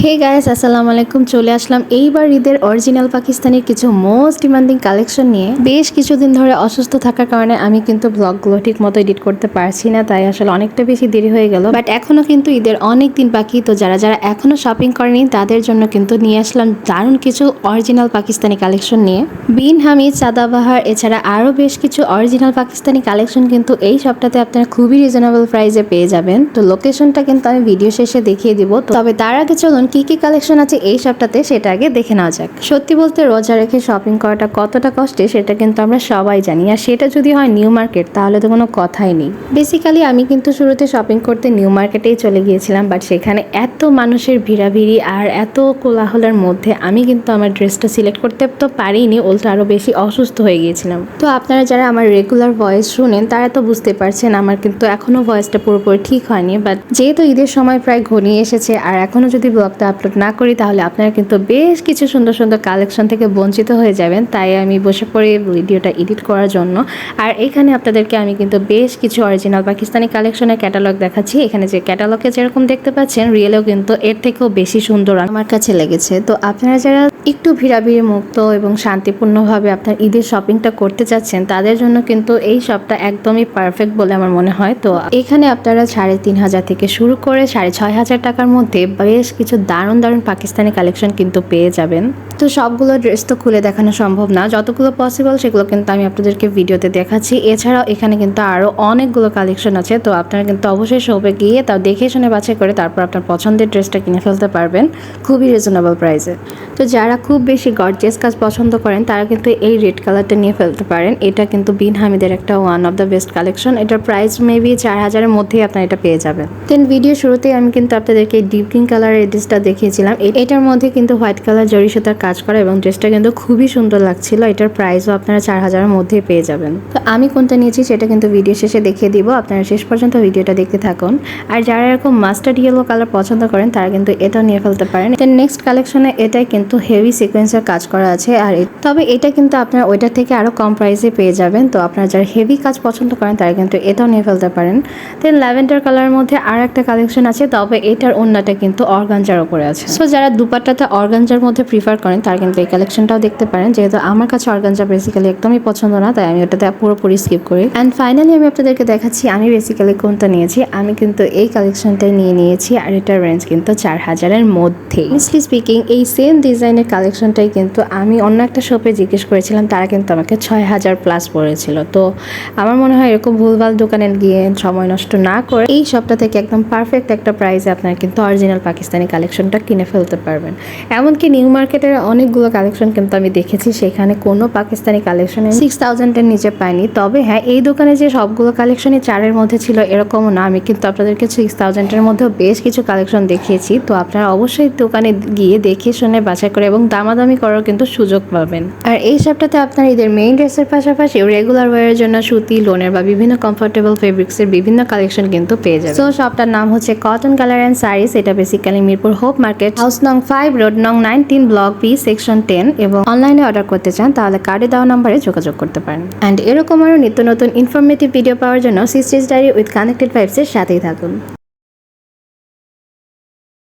Hey guys আসসালামু আলাইকুম। চলে আসলাম এইবার ঈদের অরিজিনাল পাকিস্তানের কিছু মোস্ট ডিমান্ডিং কালেকশন নিয়ে। বেশ কিছুদিন ধরে অসুস্থ থাকার কারণে আমি কিন্তু ব্লগগুলো ঠিক মতো এডিট করতে পারছি না, তাই আসলে অনেকটা বেশি দেরি হয়ে গেল। বাট এখনও কিন্তু ঈদের অনেক দিন বাকি, তো যারা যারা এখনও শপিং করেনি, তাদের জন্য কিন্তু নিয়ে আসলাম দারুণ কিছু অরিজিনাল পাকিস্তানি কালেকশন নিয়ে। বিন হামিদ সাদাবাহার এছাড়া আরও বেশ কিছু অরিজিনাল পাকিস্তানি কালেকশন কিন্তু এই সপ্তাহে আপনারা খুবই রিজনেবল প্রাইসে পেয়ে যাবেন। তো লোকেশনটা কিন্তু আমি ভিডিও শেষে দেখিয়ে দিব। তবে তার আগে চলুন কি কি কালেকশন আছে এই সপ্তাহে সেটা আগে দেখে নেওয়া যাক। সত্যি বলতে রোজা রেখে শপিং করাটা কতটা কষ্টে সেটা কিন্তু আমরা সবাই জানি। আর সেটা যদি হয় নিউ মার্কেট তাহলে তো কোনো কথাই নেই। বেসিক্যালি আমি কিন্তু শুরুতে শপিং করতে নিউ মার্কেটেই চলে গিয়েছিলাম বাট সেখানে এত মানুষের ভিড়াভিড়ি আর এত কোলাহলের মধ্যে আমি কিন্তু আমার ড্রেসটা সিলেক্ট করতে তো পারিনি, উল্টো আরও বেশি অসুস্থ হয়ে গিয়েছিলাম। তো আপনারা যারা আমার রেগুলার ভয়েস শুনেন, তারা তো বুঝতে পারছেন আমার কিন্তু এখনও ভয়েসটা পুরোপুরি ঠিক হয়নি বাট যেহেতু ঈদের সময় প্রায় ঘনিয়ে এসেছে, আর এখনও যদি ব্লগটা আপলোড না করি, তাহলে আপনারা কিন্তু বেশ কিছু সুন্দর সুন্দর কালেকশন থেকে বঞ্চিত হয়ে যাবেন। তাই আমি বসে পড়ে ভিডিওটা এডিট করার জন্য। আর এখানে আপনাদেরকে আমি কিন্তু বেশ কিছু অরিজিনাল পাকিস্তানি কালেকশনের ক্যাটালগ দেখাচ্ছি। এখানে যে ক্যাটালগে যেরকম দেখতে পাচ্ছেন রিয়েলেও কিন্তু এর থেকেও বেশি সুন্দর আমার কাছে লেগেছে। তো আপনারা যারা একটু ভিড়াভিড়ি মুক্ত এবং শান্তিপূর্ণভাবে আপনার ঈদের শপিংটা করতে চাচ্ছেন, তাদের জন্য কিন্তু এই শপটা একদমই পারফেক্ট বলে আমার মনে হয়। তো এখানে আপনারা সাড়ে তিন হাজার থেকে শুরু করে সাড়ে ছয় হাজার টাকার মধ্যে বেশ কিছু দারুণ দারুণ পাকিস্তানি কালেকশন কিন্তু পেয়ে যাবেন। তো সবগুলো ড্রেস তো খুলে দেখানো সম্ভব না। যতগুলো পসিবল সেগুলো কিন্তু আমি আপনাদেরকে ভিডিওতে দেখাচ্ছি। এছাড়াও এখানে কিন্তু আরও অনেকগুলো কালেকশন আছে। তো আপনারা কিন্তু অবশ্যই শপে গিয়ে তাও দেখে শুনে বাছাই করে তারপর আপনার পছন্দের ড্রেসটা কিনে ফেলতে পারবেন খুবই রিজনেবল প্রাইসে তো যারা খুব বেশি গর্জিয়াস কাজ পছন্দ করেন, তারা কিন্তু এই রেড কালারটা নিয়ে ফেলতে পারেন। এটা কিন্তু বিন হামিদের একটা one of the best collection এটার প্রাইস মেবি চার হাজারের মধ্যেই আপনারা এটা পেয়ে যাবেন। দেন ভিডিও শুরুতেই আমি কিন্তু আপনাদেরকে ডিপ গ্রিন কালারের এই ড্রেসটা দেখিয়েছিলাম। এটার মধ্যে কিন্তু হোয়াইট কালার জরি সুতার কাজ করা এবং ড্রেসটা কিন্তু খুবই সুন্দর লাগছিল। এটার প্রাইসও আপনারা চার হাজারের মধ্যেই পেয়ে যাবেন। তো আমি কোনটা নিয়েছি সেটা কিন্তু ভিডিও শেষে দেখিয়ে দিব। আপনারা শেষ পর্যন্ত ভিডিওটা দেখতে থাকুন। আর যারা এরকম মাস্টার্ড ইয়েলো কালার পছন্দ করেন, তারা কিন্তু এটাও নিয়ে ফেলতে পারেন। দেন নেক্সট কালেকশনে এটাই কিন্তু হেভি সিকোয়েন্সের কাজ করা আছে। আর তবে এটা কিন্তু আপনারা ওইটার থেকে আরও কম প্রাইসে পেয়ে যাবেন। তো আপনারা যারা হেভি কাজ পছন্দ করেন, তারা কিন্তু এটাও নিয়ে ফেলতে পারেন। দেন ল্যাভেন্ডার কালারের মধ্যে আর একটা কালেকশন আছে। তবে এটার অন্যটা কিন্তু অর্গানজার উপরে আছে। সো যারা দুপাট্টাতে অর্গানজার মধ্যে প্রিফার করেন, তারা কিন্তু এই কালেকশনটাও দেখতে পারেন। যেহেতু আমার কাছে অর্গানজা বেসিক্যালি একদমই পছন্দ না, তাই আমি ওটাতে পুরোপুরি স্কিপ করি। অ্যান্ড ফাইনালি আমি আপনাদেরকে দেখাচ্ছি, আমি বেসিক্যালি কোনটা নিয়েছি। আমি কিন্তু এই কালেকশনটাই নিয়ে নিয়েছি, আর এটার রেঞ্জ কিন্তু চার হাজারের মধ্যে মিসলি স্পিকিং এই সেম ডিজাইনের কালেকশনটাই কিন্তু আমি অন্য একটা শপে জিজ্ঞেস করেছিলাম, তারা কিন্তু আমাকে ছয় হাজার প্লাস পড়েছিল তো আমার মনে হয় এরকম ভুলভাল দোকানে গিয়ে সময় নষ্ট না করে, এই শপটা থেকে একদম পারফেক্ট একটা প্রাইসে আপনার কিন্তু অরিজিনাল পাকিস্তানি কালেকশনটা কিনে ফেলতে পারবেন। এমনকি নিউ মার্কেটের অনেকগুলো কালেকশন কিন্তু আমি দেখেছি, সেখানে কোনো পাকিস্তানি কালেকশনে সিক্স থাউজেন্ডের নিচে পাইনি। তবে হ্যাঁ এই দোকানে যে সবগুলো কালেকশনই চারের মধ্যে ছিল, এরকমও না। আমি কিন্তু আপনাদেরকে সিক্স থাউজেন্ডের মধ্যেও বেশ কিছু কালেকশন দেখিয়েছি। তো আপনারা অবশ্যই দোকানে গিয়ে দেখে শুনে বাছাই করে এবং দামাদামি করার কিন্তু সুযোগ পাবেন। আর এই সপ্তাহে আপনার ঈদের মেইন ড্রেসের পাশাপাশি রেগুলার ওয়ারের জন্য সুতি, লোনের বা বিভিন্ন কমফোর্টেবল ফেব্রিক্সের বিভিন্ন কালেকশন কিন্তু পেয়ে যাবে সো শপটার নাম হচ্ছে কটন কালার অ্যান্ড শাড়িস এটা basically Mirpur hope market. House নং ফাইভ রোড নং nineteen block B section ten এবং অনলাইনে অর্ডার করতে চান তাহলে কার্ডে দেওয়া নম্বরে যোগাযোগ করতে পারেন। অ্যান্ড এরকম আরও নিত্য নতুন ইনফরমেটিভ ভিডিও পাওয়ার জন্য সিস্টেজ ডায়েরি উইথ কানেক্টেড ভাইবসের সাথেই থাকুন।